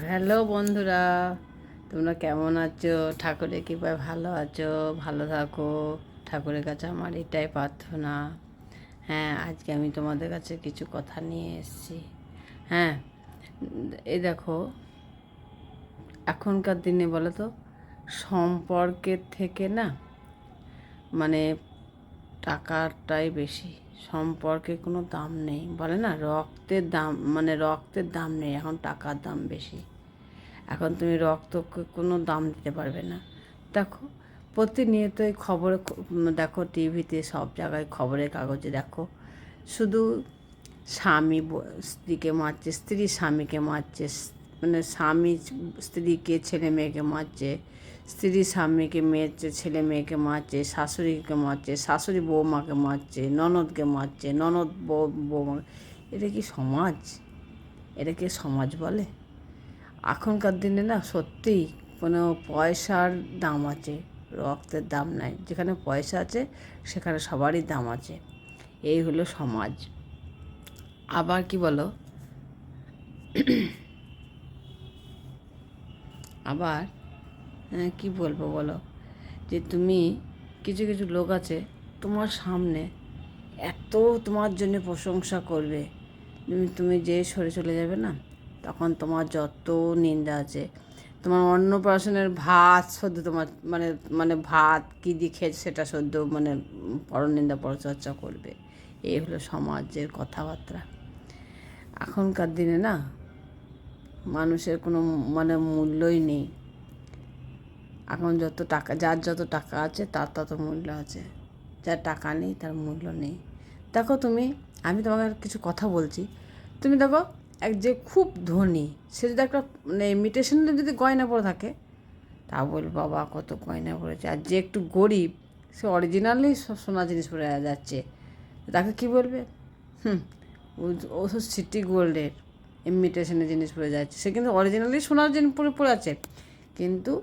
Hello বন্ধুরা, তোমরা কেমন আছো? ঠাকুরের কৃপায় ভালো আছো, ভালো থাকো। ঠাকুরের কাছে আমার এটাই প্রার্থনা। হ্যাঁ আজকে আমি তোমাদের কাছে কিছু কথা নিয়ে এসেছি। হ্যাঁ এই দেখো, এখনকার দিনে বলো তো, সম্পর্কের থেকে না মানে টাকাটাই বেশি। সম্পর্কে কোনো দাম নেই। বলে না রক্তের দাম মানে রক্তের দাম নেই, এখন টাকার দাম বেশি। এখন তুমি রক্তকে কোনো দাম দিতে পারবে না। দেখো, প্রতিনিয়তই খবরে দেখো, টিভিতে সব জায়গায় খবরের কাগজে দেখো, শুধু স্বামী স্ত্রীকে মারছে, স্ত্রী স্বামীকে মারছে মানে স্বামী, স্ত্রীকে, ছেলে মেয়েকে মারছে স্ত্রী স্বামীকে মেয়েছে ছেলে মেয়েকে মারছে, শাশুড়িকে মারছে, শাশুড়ি বৌমাকে মারছে, ননদকে মারছে, ননদ বউ বৌমা, এটা কি সমাজ? এটা কি সমাজ বলে? এখনকার দিনে না সত্যিই কোনো পয়সার দাম আছে, রক্তের দাম নাই, যেখানে পয়সা আছে সেখানে সবারই দাম আছে, এই হলো সমাজ। আবার কি বলো? আবার কি বলব বলো? যে তুমি কিছু কিছু লোক আছে, তোমার সামনে এত তোমার জন্য প্রশংসা করবে। তুমি তুমি যে সরে চলে যাবে না, তখন তোমার যত নিন্দা আছে, তোমার অন্নপ্রাশনের ভাত সদ্য তোমার মানে মানে ভাত কী খেয়েছে সেটা সদ্য মানে পরনিন্দা পরচর্চা করবে। এই হলো সমাজের কথাবার্তা। এখনকার দিনে না মানুষের কোনো মানে মূল্যই নেই। এখন যত টাকা, যার যত টাকা আছে, তার তত মূল্য আছে। যার টাকা নেই, তার মূল্য নেই। দেখো তুমি, আমি তোমাকে কিছু কথা বলছি। তুমি দেখো, এক যে খুব ধনী, সে যদি একটা মানে ইমিটেশনের যদি গয়না পরে থাকে, তা বল বাবা, কত গয়না পড়েছে আর যে একটু গরিব, সে অরিজিনালি সব সোনা জিনিস পরে যাচ্ছে। তাকে কি বলবে? হুম, ও- ও সব সিটি গোল্ডের ইমিটেশনের জিনিস পরে যাচ্ছে। সে কিন্তু অরিজিনালি সোনার জিনিস পরে পরে আছে। কিন্তু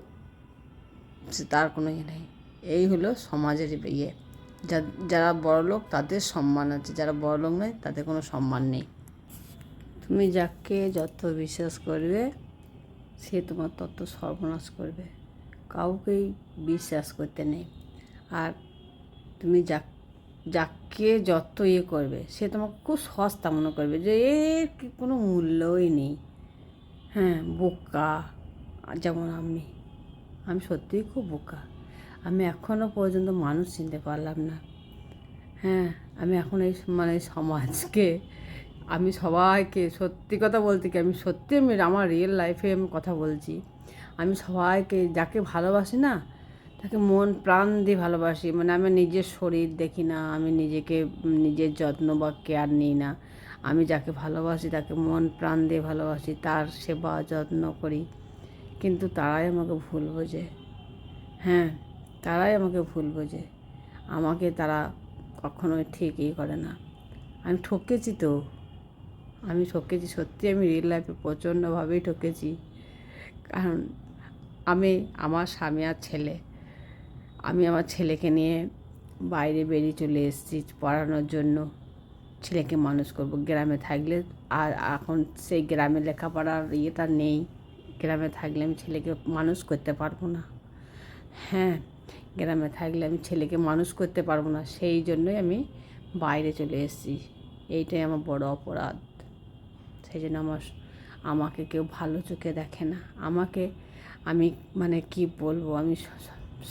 সে তার কোনো ইয়ে নেই। এই হলো সমাজের ইয়ে। যা- যারা বড়লোক তাদের সম্মান আছে, যারা বড়লোক নয় তাদের কোনো সম্মান নেই। তুমি যাকে যত বিশ্বাস করবে, সে তোমার তত সর্বনাশ করবে। কাউকেই বিশ্বাস করতে নেই। আর তুমি যাক, যাকে যত ইয়ে করবে, সে তোমাকে খুব সস্তা মনে করবে যে এর কোনো মূল্যই নেই। হ্যাঁ বোকা, যেমন আমি। আমি সত্যিই খুব বোকা। আমি এখনও পর্যন্ত মানুষ চিনতে পারলাম না। হ্যাঁ আমি এখন এই মানে সমাজকে, আমি সবাইকে সত্যি কথা বলতে কি, আমি সত্যি আমি আমার রিয়েল লাইফে আমি কথা বলছি। আমি সবাইকে, যাকে ভালোবাসি না, তাকে মন প্রাণ দিয়ে ভালোবাসি। মানে আমি নিজের শরীর দেখি না, আমি নিজেকে, নিজের যত্ন বা কেয়ার নিই না। আমি যাকে ভালোবাসি, তাকে মন প্রাণ দিয়ে ভালোবাসি, তার সেবা যত্ন করি। কিন্তু তারাই আমাকে ভুল বোঝে। হ্যাঁ তারাই আমাকে ভুল বোঝে। আমাকে তারা কখনোই ঠিকই করে না। আমি ঠকেছি তো। আমি ঠকেছি, সত্যি আমি রিয়েল লাইফে প্রচণ্ডভাবেই ঠকেছি। কারণ আমি আমার স্বামী আর ছেলে। আমি আমার ছেলেকে নিয়ে বাইরে বেরিয়ে চলে এসেছি পড়ানোর জন্য। ছেলেকে মানুষ করব। গ্রামে থাকলে আর এখন সেই গ্রামে লেখাপড়ার ইয়েটা নেই। গ্রামে থাকলে আমি ছেলেকে মানুষ করতে পারব না। হ্যাঁ গ্রামে থাকলে আমি ছেলেকে মানুষ করতে পারব না, সেই জন্যই আমি বাইরে চলে এসেছি। এইটাই আমার বড় অপরাধ। সেই জন্য আমার, আমাকে কেউ ভালো চোখে দেখে না। আমাকে আমি মানে কি বলব, আমি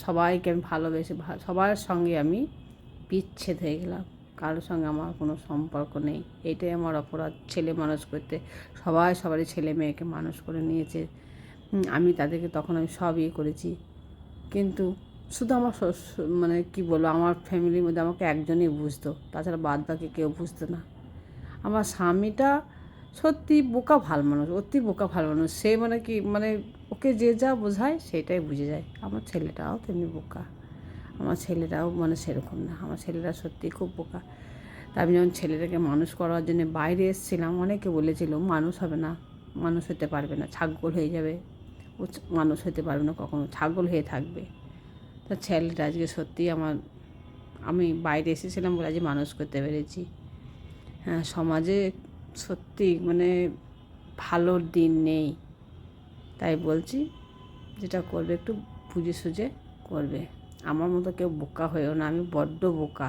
সবাইকে আমি ভালোবেসে, সবার সঙ্গে আমি বিচ্ছেদ হয়ে গেলাম। কারোর সঙ্গে আমার কোনো সম্পর্ক নেই। এটাই আমার অপরাধ। ছেলে মানুষ করতে সবাই সবারই ছেলে মেয়েকে মানুষ করে নিয়েছে। আমি তাদেরকে তখন আমি সব ইয়ে করেছি। কিন্তু শুধু আমার মানে কি বলব, আমার ফ্যামিলির মধ্যে আমাকে একজনই বুঝতো। তাছাড়া বাদ বাকি কেউ বুঝতো না। আমার স্বামীটা সত্যি বোকা ভালো মানুষ, অতি বোকা ভালো মানুষ। সে মানে কি মানে ওকে যে যা বোঝায় সেটাই বুঝে যায়। আমার ছেলেটাও তেমনি বোকা। আমার ছেলেটাও মানে সেরকম না। আমার ছেলেটা সত্যি খুব বোকা। তা আমি যখন ছেলেটাকে মানুষ করার জন্য বাইরে এসেছিলাম, অনেকে বলেছিল, মানুষ হবে না, মানুষ হতে পারবে না, ছাগল হয়ে যাবে। ও মানুষ হতে পারবে না, কখনো ছাগল হয়ে থাকবে। তা ছেলেটা আজকে সত্যি আমার, আমি বাইরে এসেছিলাম বলে আজকে মানুষ করতে পেরেছি। হ্যাঁ সমাজে সত্যি মানে ভালো দিন নেই। তাই বলছি, যেটা করবে একটু বুঝে সুঝে করবে। আমার মতো কেউ বোকা হয়েও না আমি বড্ড বোকা।